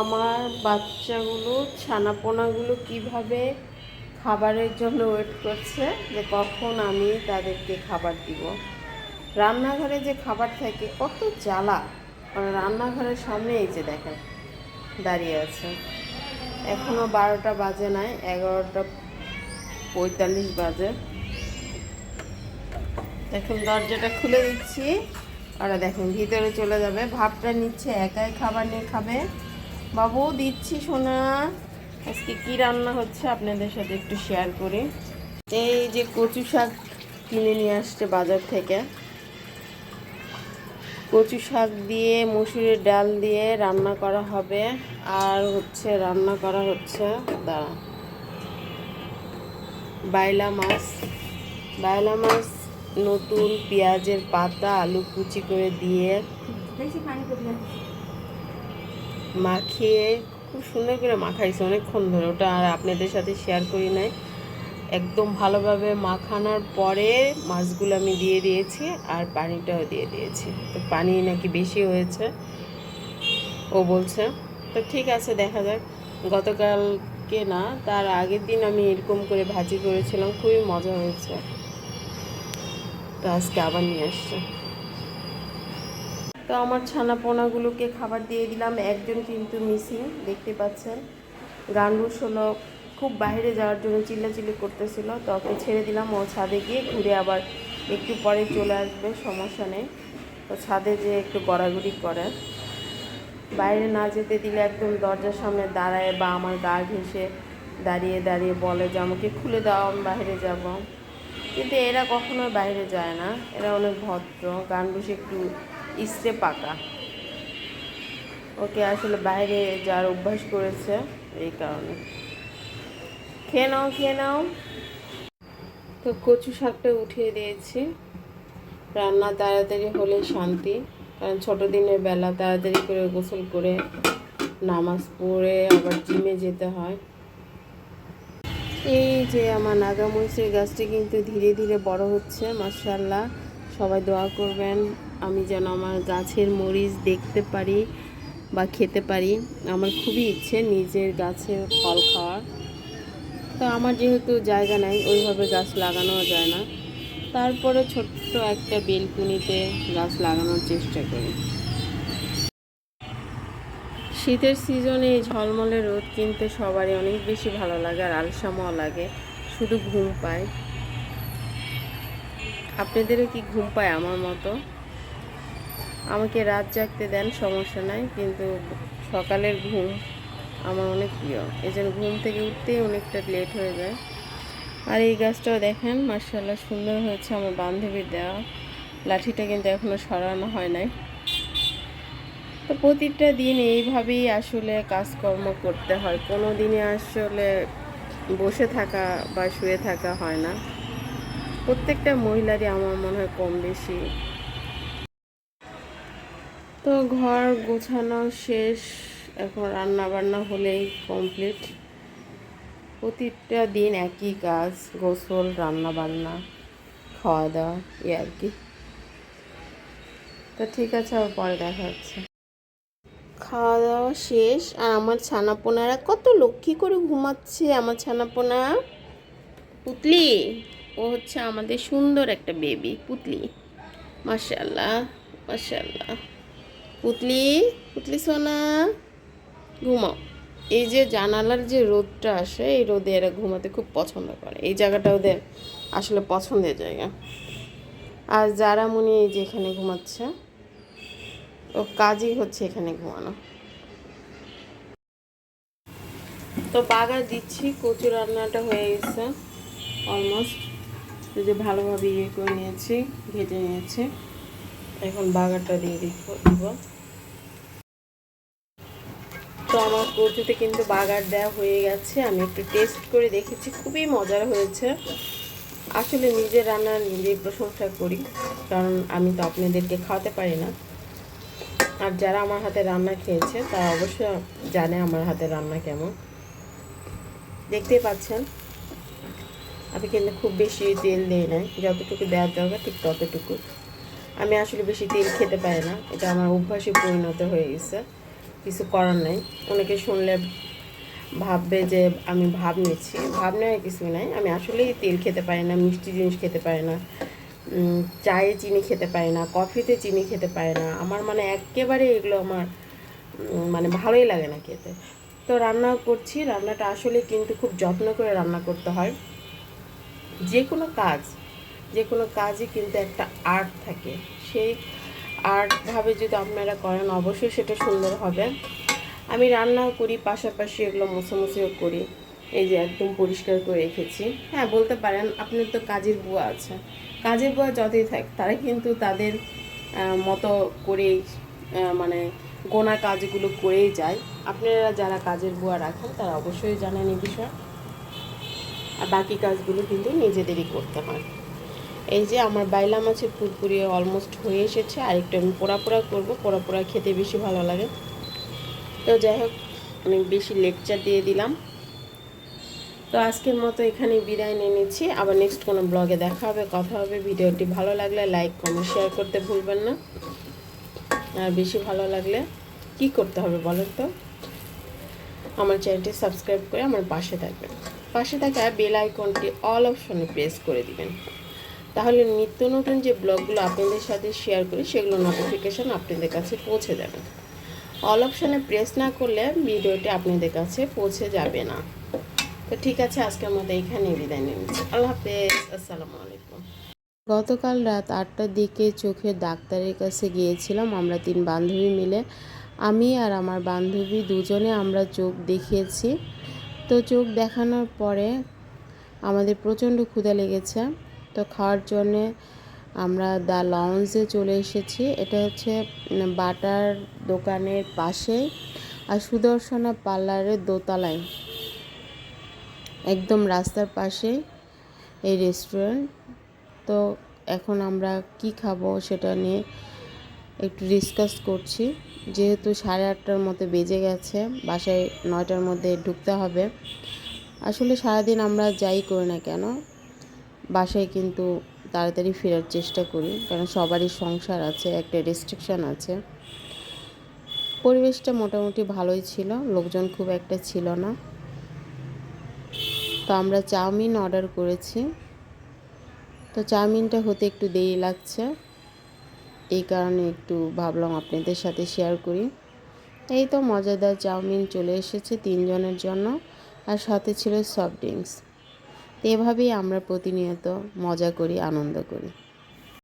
আমার বাচ্চাগুলো, ছানাপোনাগুলো কীভাবে খাবারের জন্য ওয়েট করছে যে কখন আমি তাদেরকে খাবার দিব। রান্নাঘরে যে খাবার থাকে, কত জ্বালা। রান্নাঘরের সামনে এই যে দেখেন, দাঁড়িয়ে আছে। এখনও বারোটা বাজে নাই, এগারোটা পঁয়তাল্লিশ বাজে। দেখুন, দরজাটা খুলে দিচ্ছি। ওরা দেখুন, ভিতরে চলে যাবে। ভাবটা নিচ্ছে, একাই খাবার নিয়ে খাবে। বাবু, দিচ্ছি সোনা। আজকে কি রান্না হচ্ছে আপনাদের সাথে একটু শেয়ার করি। এই যে কচু শাক কিনে নিয়ে আসছে বাজার থেকে। কচু শাক দিয়ে, মুসুরির ডাল দিয়ে রান্না করা হবে। আর হচ্ছে, রান্না করা হচ্ছে, দাঁড়া। বাইলা মাছ। বাইলা মাছ নতুন পেঁয়াজের পাতা, আলু কুচি করে দিয়ে মাখিয়ে খুব সুন্দর করে মাখাইছে অনেকক্ষণ ধরে। ওটা আর আপনাদের সাথে শেয়ার করি নাই। একদম ভালোভাবে মাখানোর পরে মাছগুলো আমি দিয়ে দিয়েছি আর পানিটাও দিয়ে দিয়েছি। তো পানি নাকি বেশি হয়েছে, ও বলছে। তো ঠিক আছে, দেখা যাক। গতকালকে না, তার আগের দিন আমি এরকম করে ভাজি করেছিলাম, খুবই মজা হয়েছে। তো আজকে আবার নিয়ে আসছে। তো আমার ছানা পোনাগুলোকে খাবার দিয়ে দিলাম। একজন কিন্তু মিসিং, দেখতে পাচ্ছেন। গান্ডুস হলো খুব বাইরে যাওয়ার জন্য চিল্লাচিল্লি করতেছিল। তো ওকে ছেড়ে দিলাম, ও ছাদে গিয়ে ঘুরে আবার একটু পরে চলে আসবে, সমস্যা নেই। তো ছাদে যে একটু গড়াগড়ি করে। বাইরে না যেতে দিলে একদম দরজার সামনে দাঁড়ায় বা আমার গা ঘেঁষে দাঁড়িয়ে দাঁড়িয়ে বলে যে, আমাকে খুলে দাও, আমি বাইরে যাব। কিন্তু এরা কখনোই বাইরে যায় না। এরা অনেক ভদ্র গান বসে একটু ইস্টে পাকা। ওকে আসলে বাইরে যার অভ্যাস করেছে এই কারণে। খেয়ে নাও খেয়ে নাও। তো কচু শাকটা উঠিয়ে দিয়েছি। রান্না তাড়াতাড়ি হলে শান্তি, কারণ ছোটো দিনের বেলা তাড়াতাড়ি করে গোসল করে নামাজ পড়ে আবার জিমে যেতে হয়। এই যে আমার নাগামরিচের গাছটি কিন্তু ধীরে ধীরে বড় হচ্ছে মার্শাল্লাহ সবাই দোয়া করবেন। আমি যেন আমার গাছের মরিচ দেখতে পারি বা খেতে পারি। আমার খুবই ইচ্ছে নিজের গাছের ফল খাওয়ার। তো আমার যেহেতু জায়গা নাই, ওইভাবে গাছ লাগানো যায় না। তারপরে ছোট্ট একটা বেলকুনিতে গাছ লাগানোর চেষ্টা করি। শীতের সিজনে এই ঝলমলে রোদ কিন্তু সবারই অনেক বেশি ভালো লাগে আর আলসামও লাগে, শুধু ঘুম পায়। আপনাদেরও কি ঘুম পায় আমার মতো? আমাকে রাত জাগতে দেন, সমস্যা নাই, কিন্তু সকালের ঘুম আমার অনেক প্রিয়। এই ঘুম থেকে উঠতেই অনেকটা লেট হয়ে যায়। আর এই গাছটাও দেখেন মার্শাল্লাহ সুন্দর হয়েছে আমার বান্ধবীর দেওয়া। লাঠিটা কিন্তু এখনও সরানো হয় নাই। তো প্রতিটা দিন এইভাবেই আসলে কাজকর্ম করতে হয়। কোনো দিনে আসলে বসে থাকা বা শুয়ে থাকা হয় না। প্রত্যেকটা মহিলারই আমার মনে হয় কম বেশি তো ঘর গোছানো শেষ, এখন রান্না বান্না হলেই কমপ্লিট প্রতিটা দিন একই কাজ, গোসল রান্না বান্না খাওয়া দাওয়া এই আর কি। তো ঠিক আছে, আবার পরে দেখা হচ্ছে। খাওয়া দাওয়া শেষ, আর আমার ছানাপোনারা কত লক্ষ্মী করে ঘুমাচ্ছে, আমার ছানাপোনা। পুতলি, ও হচ্ছে আমাদের সুন্দর একটা বেবি পুতলি। মাশাল্লাহ মাশাল্লাহ পুতলি পুতলি সোনা, ঘুমাও। এই যে জানালার যে রোদটা আসে, এই রোদে এরা ঘুমাতে খুব পছন্দ করে। এই জায়গাটা ওদের আসলে পছন্দের জায়গা। আর যারা মনে এই যে এখানে ঘুমাচ্ছে, ও কাজই হচ্ছে এখানে ঘুমানো। তো বাগার দিচ্ছি কচু রান্নাটা হয়ে গেছে অলমোস্ট যে ভালোভাবে ইয়ে করে নিয়েছি ভেজে নিয়েছি। এখন বাগারটা দিয়ে দিব। তো আমার কচুতে কিন্তু বাগার দেওয়া হয়ে গেছে। আমি একটু টেস্ট করে দেখেছি, খুবই মজার হয়েছে। আসলে নিজের রান্না নিজেই প্রশংসা করি, কারণ আমি তো আপনাদেরকে খাওয়াতে পারি না। আর যারা আমার হাতে রান্না খেয়েছে, তারা অবশ্য জানে আমার হাতে রান্না কেমন। দেখতেই পাচ্ছেন, আমি কিন্তু খুব বেশি তেল দিই নাই, যতটুকু দেওয়ার দরকার ঠিক ততটুকু। আমি আসলে বেশি তেল খেতে পারি না, এটা আমার অভ্যাসে পরিণত হয়ে গেছে। কিছু করার নেই। অনেকে শুনলে ভাববে যে আমি ভাব নিচ্ছি। ভাব নেওয়ার কিছু নাই। আমি আসলেই তেল খেতে পারি না, মিষ্টি জিনিস খেতে পারি না চায়ে চিনি খেতে পারি না, কফিতে চিনি খেতে পারি না। আমার মানে একেবারে এগুলো আমার মানে ভালোই লাগে না খেতে। তো রান্না করছি। রান্নাটা আসলে কিন্তু খুব যত্ন করে রান্না করতে হয়। যে কোনো কাজ, যে কোনো কাজই কিন্তু একটা আর্ট থাকে। সেই আর্টভাবে যদি আপনারা করেন, অবশ্যই সেটা সুন্দর হবে। আমি রান্নাও করি, পাশাপাশি এগুলো মুছামুছিও করি। এই যে একদম পরিষ্কার করে রেখেছি। হ্যাঁ বলতে পারেন আপনার তো কাজের বুয়া আছে। কাজের বুয়া যতই থাক তারা কিন্তু তাদের মতো করেই মানে গোনা কাজগুলো করেই যায়। আপনারা যারা কাজের বুয়া রাখেন, তারা অবশ্যই জানেন এই বিষয়। আর বাকি কাজগুলো কিন্তু নিজেদেরই করতে হয়। এই যে আমার বাইলা মাছের পুরপুরি অলমোস্ট হয়ে এসেছে আর একটু আমি পোড়া পোড়া করব, পোড়া পোড়া খেতে বেশি ভালো লাগে। তো যাই হোক অনেক বেশি লেকচার দিয়ে দিলাম। তো আজকের মতো এখানে বিদায় নিয়ে নিচ্ছি। আবার নেক্সট কোনো ব্লগে দেখা হবে, কথা হবে। ভিডিওটি ভালো লাগলে লাইক কমেন্ট শেয়ার করতে ভুলবেন না। আর বেশি ভালো লাগলে কি করতে হবে বলেন তো? আমার চ্যানেলটি সাবস্ক্রাইব করে আমার পাশে থাকবেন। পাশে থাকা বেল আইকনটি অল অপশনে প্রেস করে দিবেন। তাহলে নিত্য নতুন যে ব্লগগুলো আপনাদের সাথে শেয়ার করি, সেগুলো নোটিফিকেশান আপনাদের কাছে পৌঁছে যাবে। অল অপশানে প্রেস না করলে ভিডিওটি আপনাদের কাছে পৌঁছে যাবে না। তো ঠিক আছে, আজকের মতো এখানে বিদায় নিয়ে নিচ্ছি। আল্লাহ হাফেজ, আসসালামু আলাইকুম। গতকাল রাত আটটার দিকে চোখের ডাক্তারের কাছে গিয়েছিলাম, আমরা তিন বান্ধবী মিলে। আমি আর আমার বান্ধবী দুজনে আমরা চোখ দেখিয়েছি। তো চোখ দেখানোর পরে আমাদের প্রচণ্ড ক্ষুধা লেগেছে। তো খাওয়ার জন্যে আমরা দ্য লঞ্চে চলে এসেছি। এটা হচ্ছে বাটার দোকানের পাশেই আর সুদর্শনা পার্লারের দোতলায়। একদম রাস্তার পাশেই এই রেস্টুরেন্ট তো এখন আমরা কি খাব সেটা নিয়ে একটু ডিসকাস করছি। যেহেতু সাড়ে আটটার মতো বেজে গেছে, বাসায় নয়টার মধ্যে ঢুকতে হবে। আসলে সারাদিন আমরা যাই করি না কেন বাসায় কিন্তু তাড়াতাড়ি ফেরার চেষ্টা করি, কারণ সবারই সংসার আছে, একটা রেস্ট্রিকশান আছে। পরিবেশটা মোটামুটি ভালোই ছিল, লোকজন খুব একটা ছিল না। তো আমরা চাউমিন অর্ডার করেছি। তো চাউমিনটা হতে একটু দেরি লাগছে, এই কারণে একটু ভাবলাম আপনাদের সাথে শেয়ার করি। এই তো মজাদার চাউমিন চলে এসেছে তিনজনের জন্য, আর সাথে ছিল সফট ড্রিঙ্কস এভাবেই আমরা প্রতিনিয়ত মজা করি আনন্দ করি।